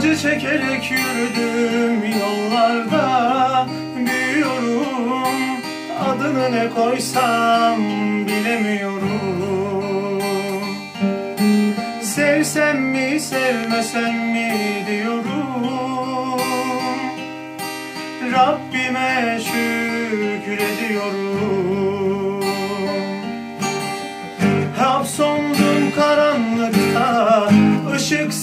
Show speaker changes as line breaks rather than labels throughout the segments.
Acı çekerek yürüdüm yollarda Büyüyorum adını ne koysam bilemiyorum. Sevsem mi sevmesem mi diyorum. Rabbime şükrediyorum Hapsondum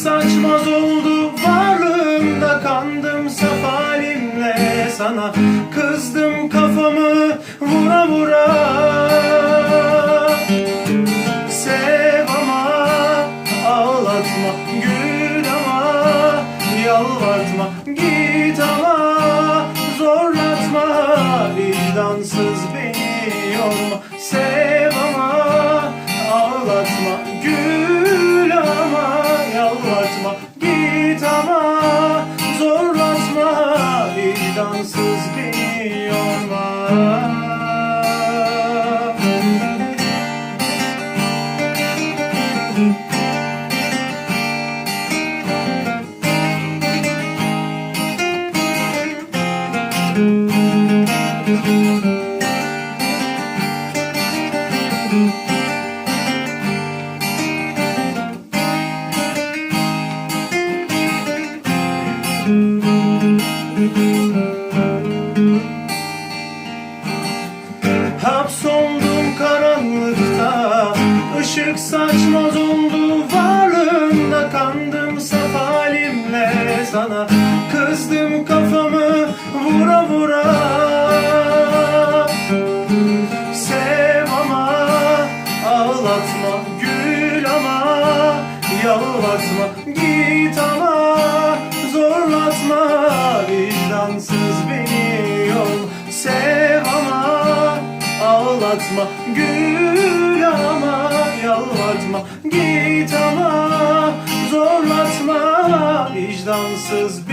saçmaz oldu. Varlığımda Kandım saf halimle sana. Kızdım kafamı vura vura. Sev ama ağlatma. Gül ama yalvartma. Git ama zorlatma. Vicdansız beni yorma Sev ama ağlatma. Gül Vicdansız beni yorma Hapsondum ışık saçmaz oldu varlığımda Kandım saf halimle sana. Kızdım kafamı vura vura. Sev ama ağlatma Gül ama yalvartma Git ama. Zorlatma Vicdansız beni yol. Sev ama ağlatma Gül ama yalvartma Git ama zorlatma. Vicdansız